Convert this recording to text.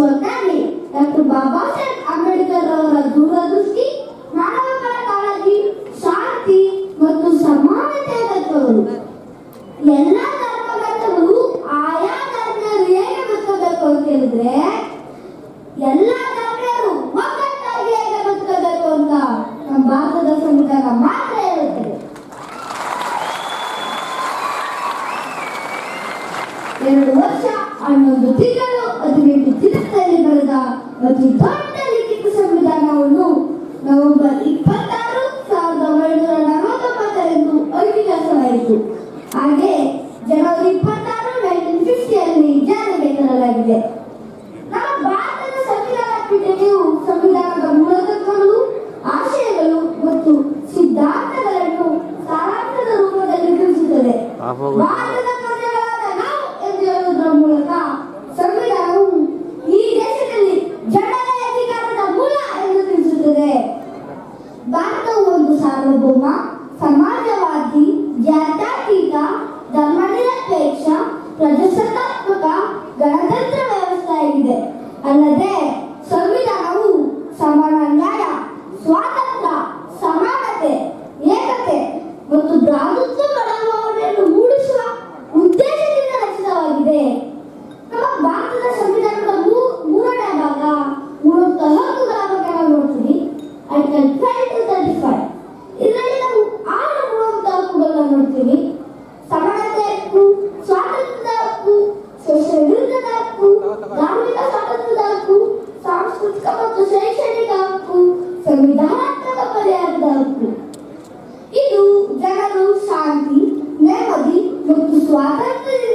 ವಿಶ್ವದಲ್ಲಿ ಡಾಕ್ಟರ್ ಬಾಬಾ ಸಾಹೇಬ್ ಅಂಬೇಡ್ಕರ್ ಅವರ ದೂರದೃಷ್ಟಿ ಮಾನವಪರ ಕಾಳಜಿ, ಶಾಂತಿ ಮತ್ತು ಸಮಾನತೆಯ ತತ್ವಗಳು ಎಲ್ಲ ಧರ್ಮಗಳು ಆಯಾ ಧರ್ಮರು ಹೇಗೆ ಬದುಕಬೇಕು ಅಂತ ಹೇಳಿದ್ರೆ ಎಲ್ಲ ಧರ್ಮರು ಒಗ್ಗಟ್ಟಾಗಿ ಹೇಗೆ ಬದುಕಬೇಕು ಅಂತ ನಮ್ಮ ಭಾರತದ ಸಂವಿಧಾನ ಮಾತ್ರ ಹೇಳುತ್ತದೆ ಎರಡು ವರ್ಷ ಹನ್ನೊಂದು ತಿಂಗಳು ಹದಿನೆಂಟು ದಿನದಲ್ಲಿ ಬರೆದ ಅತಿ ದೊಡ್ಡ ಲಿಖಿತ ಸಂವಿಧಾನವನ್ನು ನವೆಂಬರ್ ಇಪ್ಪತ್ತಾರು ಸಾವಿರದ ಒಂಬೈನೂರ ನಲವತ್ತೊಂಬತ್ತರಂದು ಅಂಗೀಕರಿಸಲಾಯಿತು. ಹಾಗೆ ಜನವರಿ ಇಪ್ಪತ್ತಾರು ನೈನ್ಟೀನ್ ಫಿಫ್ಟಿಯಲ್ಲಿ ಜಾರಿಗೆ ತರಲಾಗಿದೆ. ನಮ್ಮ ಭಾರತದ ಸಂವಿಧಾನ ಪೀಠವು ಸಂವಿಧಾನದ ಮೂಲತತ್ವಗಳು ಆಶಯಗಳು ಮತ್ತು ಸಿದ್ಧಾಂತಗಳನ್ನು ಸಾರಾಂಶದ ರೂಪದಲ್ಲಿ ತಿಳಿಸುತ್ತದೆ. ಸಾರ್ವಭೌಮ, ಸಮಾಜವಾದಿ, ಜಾತ್ಯತೀತ, ಧರ್ಮನಿರಪೇಕ್ಷ, ಪ್ರಜಾಸತ್ತಾತ್ಮಕ, ಗಣತಂತ್ರ ವ್ಯವಸ್ಥೆಯಾಗಿದೆ ಅಲ್ಲದೆ, ಸಂವಿಧಾನವು ಸಮಾನ ನ್ಯಾಯ, ಸ್ವಾತಂತ್ರ್ಯ, ಸಮಾನತೆ, ಏಕತೆ ಮತ್ತು ಭ್ರಾತೃತ್ವ ಹಕ್ಕುಗಳನ್ನ ನೋಡ್ತೀವಿ ಸಮಾನತೆ ಹಕ್ಕು ಸ್ವಾತಂತ್ರ್ಯದ ಹಕ್ಕು ಶೋಷಣೆ ವಿರುದ್ಧದ ಹಕ್ಕು ಧಾರ್ಮಿಕ ಸ್ವಾತಂತ್ರ್ಯದ ಹಕ್ಕು ಸಾಂಸ್ಕೃತಿಕ ಮತ್ತು ಶೈಕ್ಷಣಿಕ ಹಕ್ಕು ಸಂವಿಧಾನಾತ್ಮಕ ಪರಿಹಾರದ ಹಕ್ಕು ಇದು ಜನರು ಶಾಂತಿ ನೆಮ್ಮದಿ ಮತ್ತು ಸ್ವಾತಂತ್ರ್ಯ